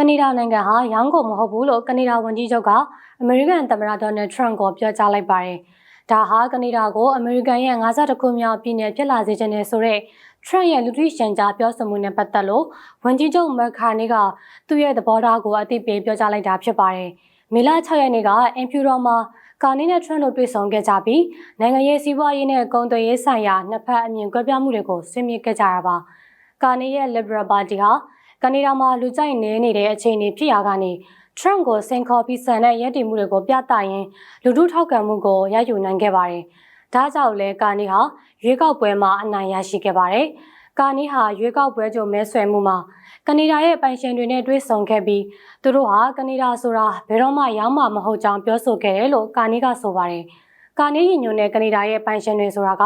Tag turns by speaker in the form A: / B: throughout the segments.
A: ကနေဒါနိုင်ငံဟာရောင်းကုန်မဟုတ်ဘူးလို့ကနေဒါဝန်ကြီးချုပ်ကအမေရိကန်သမ္မတဒေါ်နယ်ထရန့်ကိုပြောကြားလိုက်ပါတယ်။ဒါဟာကနေဒါကိုအမေရိကန်ရဲ့52ခုမြောက်ပြည်နယ်ဖြစ်လာစေခြင်းနဲ့ဆိုတဲ့ထရန့်ရဲ့လူထုရှင်ကြားပြောဆိုမှုနဲ့ပတ်သက်လို့ဝန်ကြီးချုပ်မက်ခါနီကသူ့ရဲ့သဘောထားကိုအသိပေးပြောကြားလိုက်တာဖြစ်ပါတယ်။မေလ6ရက်နေ့ကအင်ဖြူတော်မှာကာနီနဲ့ထရန့်တို့တွေ့ဆုံခဲ့ကြပြီးနိုင်ငံရေးစီးပွားရေးနဲ့ကုန်သွယ်ရေးဆိုင်ရာနှစ်ဖက်အမြင်ကွဲပြားမှုတွေကိုဆွေးနွေးခဲ့ကြတာပါ။ကာနီရဲ့ Liberal Party ဟာ ကနေဒါမှာလူကြိုက်နေနေတဲ့အခြေအနေဖြစ်ရာကနေထရန့်ကိုစင်ခေါ်ပြီးဆန်တဲ့ရည်တည်မှုတွေကိုပြသရင်းလူထုထောက်ခံမှုကိုရယူနိုင်ခဲ့ပါတယ်။ဒါကြောင့်လဲကာနီဟာရွေးကောက်ပွဲမှာအနိုင်ရရှိခဲ့ပါတယ်။ကာနီဟာရွေးကောက်ပွဲကြိုမဲဆွယ်မှုမှာကနေဒါရဲ့ပိုင်ရှင်တွေနဲ့တွေ့ဆုံခဲ့ပြီးသူတို့ဟာကနေဒါဆိုတာဘယ်တော့မှရောက်မှာမဟုတ်ကြောင်းပြောဆိုခဲ့တယ်လို့ကာနီကဆိုပါတယ်။ကာနီညညွန်တဲ့ကနေဒါရဲ့ပိုင်ရှင်တွေဆိုတာက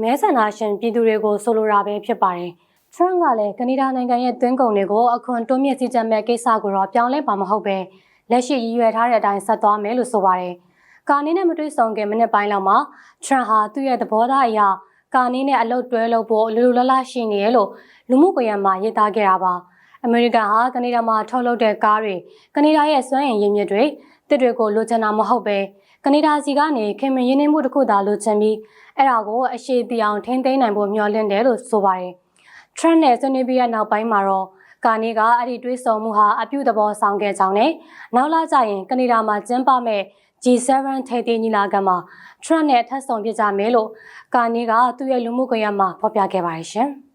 A: မဲဆန္ဒရှင်ပြည်သူတွေကိုဆိုလိုတာပဲဖြစ်ပါတယ်။ Trump ကလည်းကနေဒါနိုင်ငံရဲ့သွင်းကုန်တွေကိုအခွန်တိုးမြင့်စည်းကြပ်မဲ့ကိစ္စကိုတော့ပြောင်းလဲပါမဟုတ်ပဲလက်ရှိရည်ရွယ်ထားတဲ့အတိုင်းဆက်သွားမယ်လို့ဆိုပါတယ်။ကာနီနဲ့မတွေ့ဆုံခင်မိနစ်ပိုင်းလောက်မှာ Trump ဟာသူ့ရဲ့သဘောထားအရကာနီနဲ့အလုပ်တွဲလုပ်ဖို့လူလူလလရှိနေရလို့လူမှုကွန်ရက်မှာရေးသားခဲ့တာပါ။အမေရိကန်ဟာကနေဒါမှာထုတ်လုပ်တဲ့ကားတွေကနေဒါရဲ့စွမ်းအင်ရင်းမြစ်တွေတစ်တွေကိုလိုချင်တာမဟုတ်ပဲကနေဒါစီကနေခင်မင်းရင်းနှီးမှုတစ်ခုသာလိုချင်ပြီးအဲ့ဒါကိုအရှိတီအောင်ထိန်းသိမ်းနိုင်ဖို့မျှော်လင့်တယ်လို့ဆိုပါတယ်။ Trump နဲ့ဆွေးနွေးပြီးတဲ့နောက်ပိုင်းမှာတော့ကာနီကအဲ့ဒီတွေးဆောင်မှုဟာအပြုသဘောဆောင်ခဲ့ကြောင်းနဲ့နောက်လာကြရင်ကနေဒါမှာကျင်းပမဲ့ G7 ထိပ်သီးညီလာခံမှာ Trump နဲ့ထပ်ဆောင်ပြကြမယ်လို့ကာနီကသူ့ရဲ့လူမှုကွန်ရက်မှာဖော်ပြခဲ့ပါတယ်ရှင်။